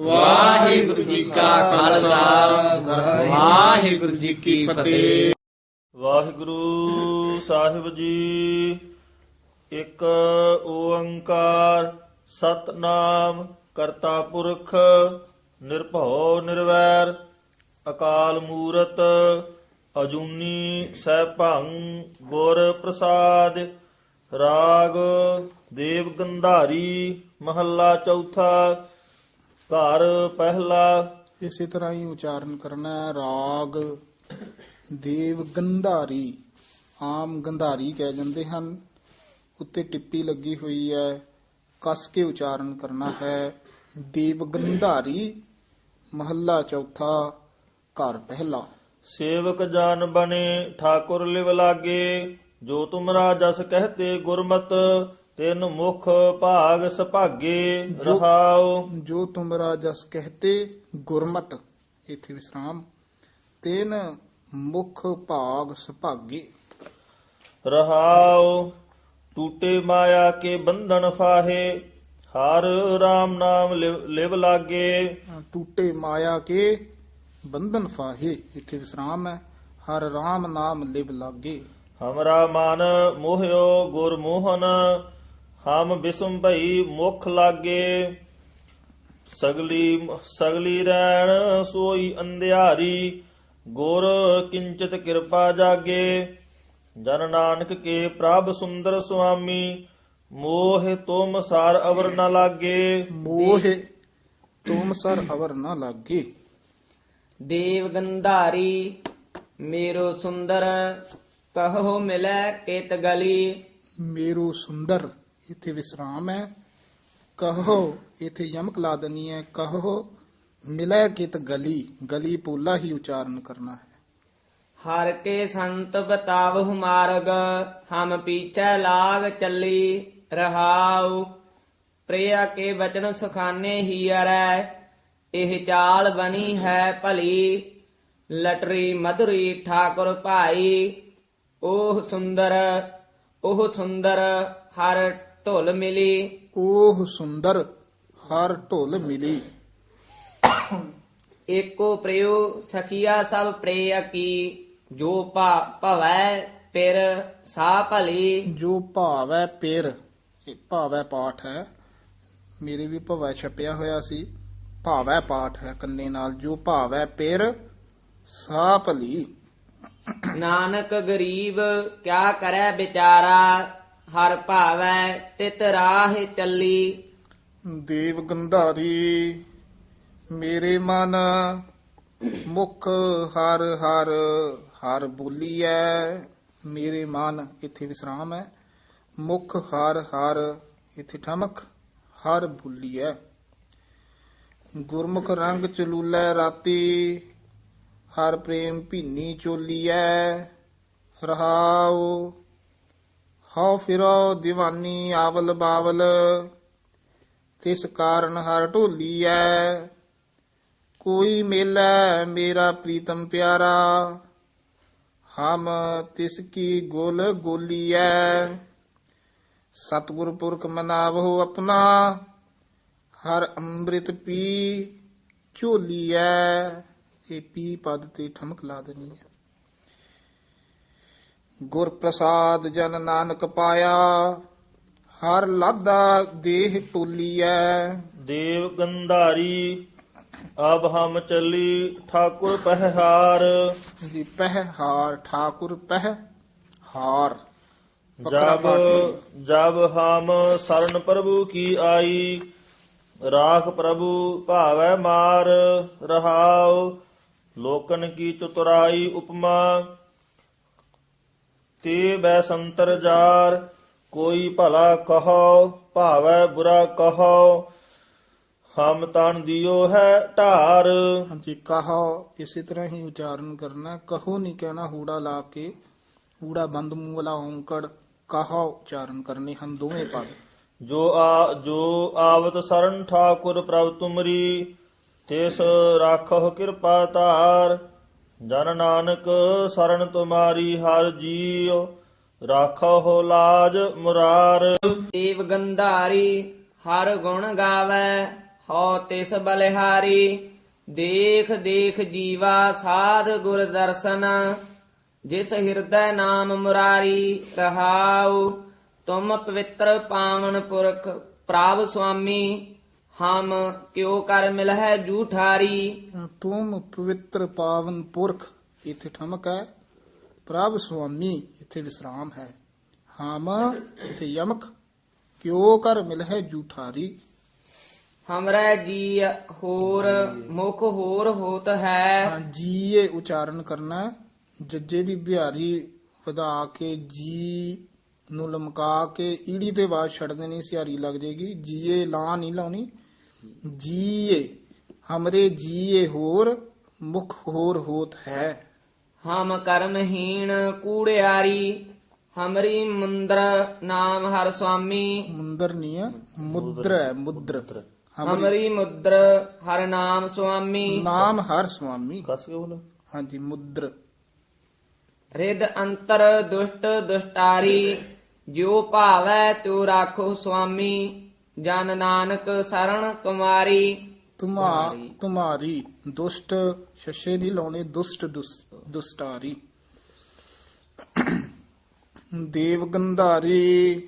ਵਾਹਿਗੁਰੂ ਜੀ ਕਾ ਖਾਲਸਾ। ਵਾਹਿਗੁਰੂ ਜੀ ਕੀ ਫਤਿਹ। ਵਾਹਿਗੁਰੂ ਸਾਹਿਬ ਜੀ, ਇੱਕ ਓੰਕਾਰ ਸਤਨਾਮ ਕਰਤਾ ਪੁਰਖ, ਨਿਰਭਉ ਨਿਰਵੈਰ, ਅਕਾਲ ਮੂਰਤ, ਅਜੂਨੀ ਸੈਭੰ ਗੁਰ ਪ੍ਰਸਾਦ, ਰਾਗ ਦੇਵ ਗੰਧਾਰੀ ਮਹੱਲਾ ਚੌਥਾ ਘਰ ਪਹਿਲਾ। ਇਸੇ ਤਰ੍ਹਾਂ ਹੀ ਉਚਾਰਨ ਕਰਨਾ ਹੈ ਰਾਗ। ਦੇਵ ਗੰਧਾਰੀ ਆਮ ਗੰਧਾਰੀ ਕਹਿ ਜਾਂਦੇ ਹਨ। ਉੱਤੇ ਟਿੱਪੀ ਲੱਗੀ ਹੋਈ ਹੈ ਕਸ ਕੇ ਉਚਾਰਨ ਕਰਨਾ ਹੈ। ਦੇਵ ਗੰਧਾਰੀ ਮਹੱਲਾ ਚੌਥਾ ਘਰ ਪਹਿਲਾ। ਸੇਵਕ ਜਾਨ ਬਨੇ ਠਾਕੁਰ ਲਿਵ ਲਾਗੇ। ਜੋ ਤੁਮਰਾ ਜਸ ਕਹਤੇ ਗੁਰਮਤ ਤਿਨ ਮੁਖ ਭਾਗ ਸੁਭਾਗੇ ਰਹਾਉ। ਜੋ ਤੁਮਰਾ ਜਸ ਕਹਤੇ ਗੁਰਮਤ ਇਥੇ ਵਿਸਰਾਮ। ਤੈਨ ਮੁਖ ਭਾਗ ਸੁਭਾਗੇ। ਰਹਾਉ ਟੂਟੇ ਮਾਇਆ ਕੇ ਬੰਧਨ ਫਾਹੇ ਹਰ RAM ਨਾਮ ਲਿਵ- ਲਾਗੇ। ਟੂਟੇ ਮਾਇਆ ਕੇ ਬੰਧਨ ਫਾਹੇ ਇਥੇ ਵਿਸਰਾਮ ਹੈ। ਹਰ ਰਾਮ ਨਾਮ ਲਿਵ ਲਾਗੇ। ਹਮਰਾ ਮਨ ਮੋਹਿਓ ਗੁਰ ਮੋਹਨ ਹਮ ਬਿਸਮ ਭਈ ਮੁਖ ਲਾਗੇ ਸਗਲੀ ਸਗਲੀ ਰੈਣ ਸੋਈ ਅੰਧਿਆਰੀ ਗੁਰ ਕਿੰਚਿਤ ਕਿਰਪਾ ਜਾਗੇ। ਜਨ ਨਾਨਕ ਕੇ ਪ੍ਰਭ ਸੁੰਦਰ ਸੁਆਮੀ ਮੋਹ ਤੁਮ ਸਾਰ ਅਵਰ ਨ ਲਾਗੇ। ਮੋਹ ਤੁਮ ਸਰ ਅਵਰ ਨਾ ਲਾਗੇ। ਦੇਵ ਗੰਧਾਰੀ ਮੇਰੋ ਸੁੰਦਰ ਕਹੋ ਮਿਲੈ ਕਿਤ ਗਲੀ। ਮੇਰੂ ਸੁੰਦਰ ਇਥੇ ਵਿਸਰਾਮ ਹੈ। ਕਹੋ, ਇਥੇ ਯਮਕ ਲਾ ਦਨੀ ਹੈ। ਕਹੋ, ਮਿਲੈ ਕਿਤ ਗਲੀ। ਗਲੀ ਪੂਲਾ ਹੀ ਉਚਾਰਨ ਕਰਨਾ ਹੈ। ਹਰ ਕੇ ਸੰਤ ਬਤਾਵਹੁ ਮਾਰਗ, ਹਮ ਪੀਛੇ ਲਾਗ ਚੱਲੀ ਰਹਾਉ। ਪ੍ਰਿਆ ਕੇ ਬਚਨ ਸੁਖਾਨੇ ਹੀ ਅਰੈ, ਇਹ ਚਾਲ ਬਣੀ ਹੈ ਭਲੀ। ਲਟਰੀ ਮਧੁਰੀ ਠਾਕੁਰ ਭਾਈ ਉਹ ਸੁੰਦਰ ਉਹ ਸੁੰਦਰ ਹਰ ਢੁਲ ਮਿਲੀ। ਉਹ ਸੁੰਦਰ ਹਰ ਢੁਲ ਮਿਲੀ। ਏਕੋ ਪ੍ਰਯੋ ਸਖੀਆ ਸਭ ਪ੍ਰੇਯ ਕੀ ਜੋ ਭਾ ਭਵੈ ਪਿਰ ਸਾ ਭਲੀ। ਜੋ ਭਾਵੈ ਪੇਰ ਇਹ ਭਾਵੈ ਪਾਠ ਹੈ। ਮੇਰੇ ਵੀ ਭਵੈ ਛਪਿਆ ਹੋਇਆ ਸੀ। ਭਾਵੈ ਪਾਠ ਹੈ ਕੰਨੇ ਨਾਲ। ਜੋ ਭਾਵੈ ਪੇਰ ਸਾ ਭਲੀ। ਨਾਨਕ ਗਰੀਬ ਕਿਆ ਕਰੈ ਵਿਚਾਰਾ? ਹਰ ਭਾਵੈ ਤਿਤ ਰਾਹ ਚੱਲੀ। ਦੇਵ ਗੰਧਾਰੀ, ਮੇਰੇ ਮਨ ਮੁਖ ਹਰ ਹਰ ਹਰ ਬੋਲੀਐ, ਮੇਰੇ ਮਨ ਇੱਥੇ ਵਿਸਰਾਮ ਹੈ ਮੁਖ ਹਰ ਹਰ, ਇੱਥੇ ਠਮਕ, ਹਰ ਬੋਲੀਐ। ਗੁਰਮੁਖ ਰੰਗ ਚਲੂਲੈ ਰਾਤੀ, ਹਰ ਪ੍ਰੇਮ ਭੀਨੀ ਚੋਲੀਐ। ਰਹਾਉ ਹਉ ਫਿਰੋ دیਵਾਨੀ ਆਵਲ ਬਾਵਲ, ਤਿਸ ਕਾਰਨ ਹਰ ਢੋਲੀਐ। ਕੋਈ ਮੇਲਾ ਮੇਰਾ ਪ੍ਰੀਤਮ ਪਿਆਰਾ, ਹਮ ਤਿਸ ਕੀ ਗੋਲ ਗੋਲੀਐ। ਸਤਿਗੁਰ ਪੁਰਖ ਮਨਾਵੋ ਆਪਣਾ, ਹਰ ਅੰਮ੍ਰਿਤ ਪੀ ਝੋਲੀਐ। ਇਹ ਪੀ ਪਦ ਤੇ ਠਮਕ ਲਾ ਦੇਣੀ ਹੈ। ਗੁਰ ਪ੍ਰਸਾਦ ਜਨ ਨਾਨਕ ਪਾਇਆ ਹਰ ਲਾਦਾ ਦੇਹ ਟੋਲੀਐ। ਦੇਵ ਗੰਧਾਰੀ ਅਬ ਹਮ ਚੱਲੀ ਠਾਕੁਰ ਪਹਿਹਾਰ। ਜੀ ਪਹਿ ਹਾਰ ਠਾਕੁਰ ਪਹਿ ਹਾਰ ਵੱਖਰਾ ਜਬ। ਜਬ ਹਮ ਸਰਨ ਪ੍ਰਭੂ ਕੀ ਆਈ ਰਾਖ ਪ੍ਰਭੂ ਭਾਵੈ ਮਾਰ ਰਹਾਉ। ਲੋਕਨ ਕੀ ਚਤੁਰਾਈ ਉਪਮਾ ਤੇ ਬੈ ਸੰਤਰ ਜਾਰ ਕੋਈ ਭਲਾ ਕਹੋ ਭਾਵੈ ਬੁਰਾ ਕਹੋ ਹਮ ਤਨ ਦਿਓ ਹੈ ਢਾਰ। ਹਾਂਜੀ ਕਹੋ ਇਸੇ ਤਰ੍ਹਾਂ ਹੀ ਉਚਾਰਨ ਕਰਨਾ। ਕਹੋ ਨਹੀਂ ਕਹਿਣਾ ਹੂੜਾ ਲਾ ਕੇ ਹੂੜਾ ਬੰਦ ਮੂੰਹ ਵਾਲਾ ਔਂਕੜ ਕਹੋ ਉਚਾਰਨ ਕਰਨੇ ਹਨ ਦੋਵੇਂ ਪਦ। ਜੋ ਆ ਜੋ ਆਵਤ ਸਰਨ ਠਾਕੁਰ ਪ੍ਰਭ ਤੁਮਰੀ ਤਿਸ ਰਾਖੋ ਕਿਰਪਾ ਧਾਰ। ਜਨ ਨਾਨਕ ਸਰਨ ਤੁਮਾਰੀ ਹਰ ਜੀਉ ਰਾਖੋ ਲਾਜ ਮੁਰਾਰ। ਦੇਵ ਗੰਧਾਰੀ, ਹਰ ਗੁਣ ਗਾਵੇ, ਹਉ ਤਿਸ ਬਲਿਹਾਰੀ। ਦੇਖ ਦੇਖ ਜੀਵਾ ਸਾਧ ਗੁਰ ਦਰਸ਼ਨ, ਜਿਸ ਹਿਰਦੈ ਨਾਮ ਮੁਰਾਰੀ ਰਹਾਉ। ਤੁਮ ਪਵਿੱਤਰ ਪਾਵਨ ਪੁਰਖ ਪ੍ਰਭ ਸੁਆਮੀ ਹਮ ਕਿਉ ਕਰ ਮਿਲਹਿ ਜੂਠਾਰੀ। ਤੁਮ ਪਵਿੱਤਰ ਪਾਵਨ ਪੁਰਖ ਇੱਥੇ ਠਮਕ ਹੈ। ਪ੍ਰਭ ਸੁਆਮੀ ਇੱਥੇ ਵਿਸਰਾਮ ਹੈ। ਹਮ ਇੱਥੇ ਯਮਕ ਕਿਉ ਕਰ ਮਿਲਹਿ ਜੂਠਾਰੀ। ਹਮਰੇ ਜੀ ਹੋਰ ਮੁਖ ਹੋਰ ਹੋਤ ਹੈ। ਹਾਂ ਜੀਏ ਉਚਾਰਨ ਕਰਨਾ। ਹੈ। ਜੱਜੇ ਦੀ ਬਿਹਾਰੀ ਵਧਾ ਕੇ ਜੀ ਨੂੰ ਲਮਕਾ ਕੇ ਈੜੀ ਤੇ ਬਾਅਦ ਛੱਡ ਦੇਣੀ ਸਿਹਾਰੀ ਲੱਗ ਜੇਗੀ। ਜੀਏ ਲਾ ਨਹੀਂ ਲਾਉਣੀ। ਜੀਏ ਹਮਰੇ ਜੀਏ ਹੋਰ ਮੁਖ ਹੋਰ ਹੋਤ ਹੈ। ਹਮ ਕਰਮਹੀਣ ਕੂੜਿਆਰੀ ਹਮਰੀ ਮੁੰਦਰ ਨਾਮ ਹਰ ਸੁਆਮੀ। ਮੁੰਦਰ ਨਹੀਂ ਹੈ ਮੁਦਰ ਹੈ ਮੁਦਰ। ਹਮਰੀ ਮੁਦਰ ਹਰ ਨਾਮ ਸੁਆਮੀ। ਨਾਮ ਹਰ ਸੁਆਮੀ। ਕਸ ਕੇ ਬੋਲੋ। ਹਾਂਜੀ ਮੁਦਰ। ਰਿਦ ਅੰਤਰ ਦੁਸ਼ਟ ਦੁਸ਼ਟਾਰੀ ਜਿਉ ਭਾਵੈ ਤਿਉ ਰਾਖੋ ਸੁਆਮੀ। ਜਨ ਨਾਨਕ ਸਰਣ ਤੁਮਾਰੀ ਤੁਮਾ ਤੁਮਾਰੀ ਦੁਸ਼ਟ ਸ਼ਸ਼ੇ ਨਹੀਂ ਲਾਉਣੇ ਦੁਸ਼ਟ ਦੁਸ- ਦੁਸਟਾਰੀ। ਦੇਵ ਗੰਧਾਰੀ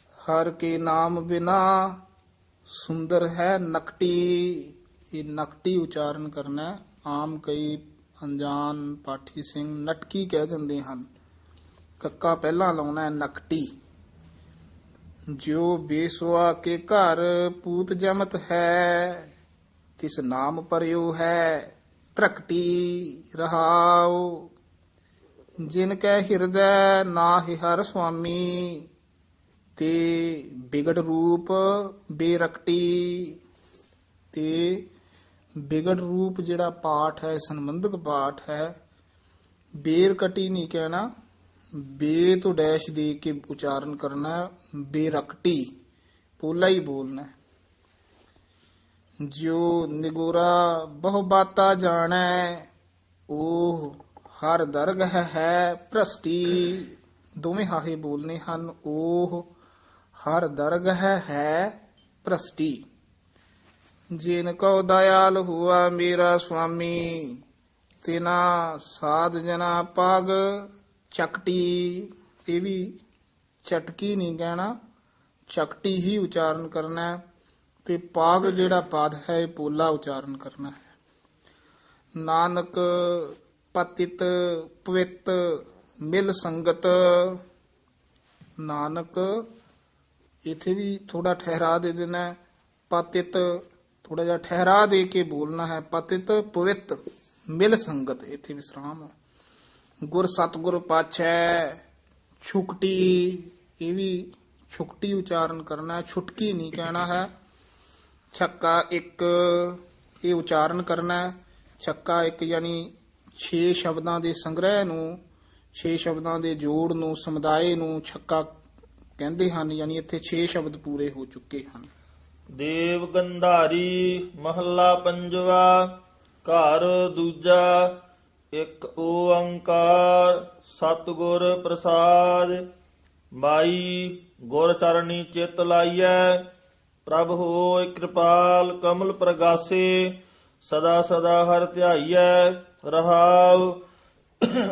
ਹਰ ਕੇ ਨਾਮ ਬਿਨਾ ਸੁੰਦਰ ਹੈ ਨਕਟੀ। ਇਹ ਨਕਟੀ ਉਚਾਰਨ ਕਰਨਾ। ਆਮ ਕਈ ਅਣਜਾਣ ਪਾਠੀ ਸਿੰਘ ਨਟਕੀ ਕਹਿ ਦਿੰਦੇ ਹਨ। ਕੱਕਾ ਪਹਿਲਾਂ ਲਾਉਣਾ ਹੈ ਨਕਟੀ। ਜੋ ਬੇਸਵਾ ਕੇ ਘਰ ਪੂਤ ਜਮਤ ਹੈ, ਤਿਸ ਨਾਮ ਪਰਿਉ ਹੈ ਤਰਕਟੀ ਰਹਾਉ। ਜਿਨ ਕੈ ਹਿਰਦੈ ਨਾਹਿ ਹਰ ਸੁਆਮੀ, ਤੇ ਬਿਗੜ ਰੂਪ ਬੇਰਕਟੀ। ਤੇ ਬਿਗੜ ਰੂਪ ਜਿਹੜਾ ਪਾਠ ਹੈ, ਸੰਬੰਧਕ ਪਾਠ ਹੈ, ਬੇਰਕਟੀ ਨਹੀਂ ਕਹਿਣਾ ਬੇ ਤੋਂ ਡੈਸ਼ ਦੇ ਕੇ ਉਚਾਰਨ ਕਰਨਾ ਬੇਰਕਟੀ ਪੋਲਾ ਹੀ ਬੋਲਣਾ ਹੈ। ਜਿਉ ਨਿਗੋਰਾ ਬਹੁ ਬਾਤਾ ਜਾਣੈ ਉਹ ਹਰ ਦਰਗਹ ਹੈ ਭ੍ਰਸ਼ਟੀ ਦੋਵੇਂ ਹਾਹੇ ਬੋਲਨੇ ਹਨ ਉਹ ਹਰ ਦਰਗਹ ਹੈ ਭ੍ਰਸ਼ਟੀ ਜਿਨ ਕੋ ਦਇਆਲ ਹੁਆ ਮੇਰਾ ਸੁਆਮੀ ਤਿਨਾ ਸਾਧ ਜਨਾ ਪਾਗ ਚਕਟੀ, ਇਹ ਵੀ ਚਟਕੀ ਨਹੀਂ ਕਹਿਣਾ। ਚਕਟੀ ਹੀ ਉਚਾਰਨ ਕਰਨਾ ਹੈ ਤੇ ਪਾਗ ਜਿਹੜਾ ਪਦ ਹੈ, ਇਹ ਪੋਲਾ ਉਚਾਰਨ ਕਰਨਾ ਹੈ। ਨਾਨਕ ਪਤਿਤ ਪਵਿੱਤ ਮਿਲ ਸੰਗਤ। ਨਾਨਕ ਇਥੇ ਵੀ ਥੋੜਾ ਠਹਿਰਾ ਦੇ ਦੇਣਾ ਪਤਿਤ ਥੋੜਾ ਜਿਹਾ ਠਹਿਰਾ ਦੇ ਕੇ ਬੋਲਣਾ ਹੈ। ਪਤਿਤ ਪਵਿੱਤ ਮਿਲ ਸੰਗਤ, ਇਥੇ ਵਿਸਰਾਮ ਹੈ। ਗੁਰ ਸਤਗੁਰ ਪਾਛੈ, ਛੁਕਟੀ, ਇਹ ਵੀ ਛੁਕਟੀ ਉਚਾਰਨ ਕਰਨਾ ਹੈ, ਛੁਟਕੀ ਨਹੀਂ ਕਹਿਣਾ ਹੈ। ਛੱਕਾ ਇੱਕ, ਇਹ ਉਚਾਰਨ ਕਰਨਾ ਹੈ। ਛੱਕਾ ਇੱਕ ਯਾਨੀ 6 ਸ਼ਬਦਾਂ ਦੇ ਸੰਗ੍ਰਹਿ ਨੂੰ 6 ਸ਼ਬਦਾਂ ਦੇ ਜੋੜ ਨੂੰ, ਸਮੁਦਾਇ ਨੂੰ ਛੱਕਾ ਕਹਿੰਦੇ ਹਨ, ਯਾਨੀ ਇੱਥੇ 6 ਸ਼ਬਦ ਪੂਰੇ ਹੋ ਚੁੱਕੇ ਹਨ। ਦੇਵ ਗੰਧਾਰੀ ਮਹੱਲਾ ਪੰਜਵਾ, ਘਰ ਦੂਜਾ ਇੱਕ ਓੰਕਾਰ ਸਤਿਗੁਰ ਪ੍ਰਸਾਦ ਮਾਈ ਗੁਰ ਚਰਣੀ ਚਿਤ ਲਾਈਐ, ਪ੍ਰਭ ਹੋਇ ਕਿਰਪਾਲ ਕਮਲ ਪ੍ਰਗਾਸੇ, ਸਦਾ ਸਦਾ ਹਰ ਧਿਆਈਐ, ਰਹਾਉ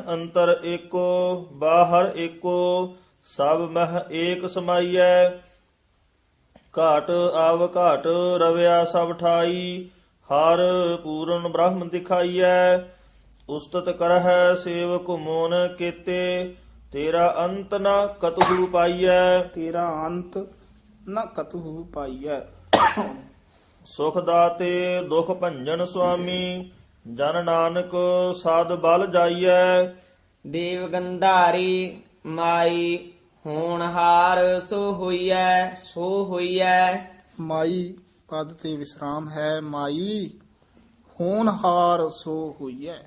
ਅੰਤਰ ਏਕੋ, ਬਾਹਰ ਏਕੋ, ਸਭ ਮਹ ਏਕ ਸਮਾਈਐ। ਘਾਟ ਆਵ ਘਾਟ ਰਵਿਆ ਸਭ ਠਾਈ, ਹਰ ਪੂਰਨ ਬ੍ਰਹਮ ਦਿਖਾਈਐ। ਉਸਤਤ ਕਰਹਿ ਸੇਵਕ ਮੋਨ ਕੀਤੇ ਤੇਰਾ ਅੰਤ ਨ ਕਤਹੂ ਪਾਈਐ। ਤੇਰਾ ਅੰਤ ਨਾ ਕਤਹੂ ਪਾਈਐ। ਸੁਖ ਦਾਤੇ ਦੁਖ ਭੰਜਨ ਸੁਆਮੀ ਜਨ ਨਾਨਕ ਸਾਧ ਬਲ ਜਾਈਐ। ਦੇਵ ਗੰਧਾਰੀ ਮਾਈ ਹੋਣਹਾਰ ਸੋ ਹੋਈਐ ਸੋ ਹੋਈਐ। ਮਾਈ ਪਦ ਤੇ ਵਿਸਰਾਮ ਹੈ ਮਾਈ ਹੋਣਹਾਰ ਸੋ ਹੋਈਐ।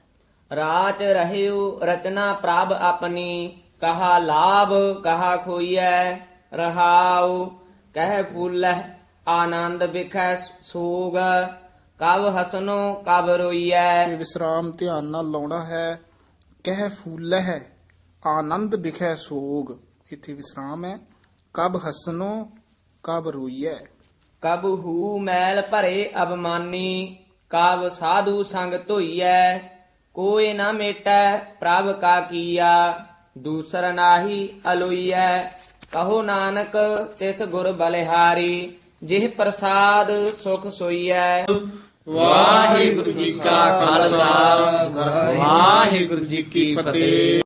ਰਾਚ ਰਹਿਉ ਰਚਨਾ ਪ੍ਰਭ ਆਪਣੀ ਕਹਾ ਲਾਭ ਕਹਾ ਖੋਈਐ ਰਹਾਉ ਕਹਿ ਫੂਲਹਿ ਆਨੰਦ ਵਿਖੈ ਸੋਗ ਕਬ ਹਸਨੋ ਕਬ ਰੋਈਐ। ਇਹ ਵਿਸਰਾਮ ਧਿਆਨ ਨਾਲ ਲਾਉਣਾ ਹੈ ਕਹਿ ਫੂਲਹਿ ਆਨੰਦ ਬਿਖੈ ਸੋਗ। ਇੱਥੇ ਵਿਸਰਾਮ ਹੈ ਕਬ ਹਸਨੋ ਕਬ ਰੋਈਐ। ਕਬ ਹੂ ਮੈਲ ਭਰੇ ਅਬਮਾਨੀ ਕਬ ਸਾਧੂ ਸੰਗ ਧੋਈਐ। ਕੋਏ ਨਾ ਮੇਟੈ, ਪ੍ਰਭ ਕਾ ਕੀਆ। ਦੂਸਰ ਨਾਹੀ ਅਲੋਈਐ। ਕਹੋ ਨਾਨਕ, ਤਿਸ ਗੁਰ ਬਲਿਹਾਰੀ। ਜਿਹ ਪ੍ਰਸਾਦ, ਸੁਖ ਸੋਈਐ। ਵਾਹਿਗੁਰੂ ਜੀ ਕਾ ਖਾਲਸਾ। ਵਾਹਿਗੁਰੂ ਜੀ ਕੀ ਫਤਿਹ।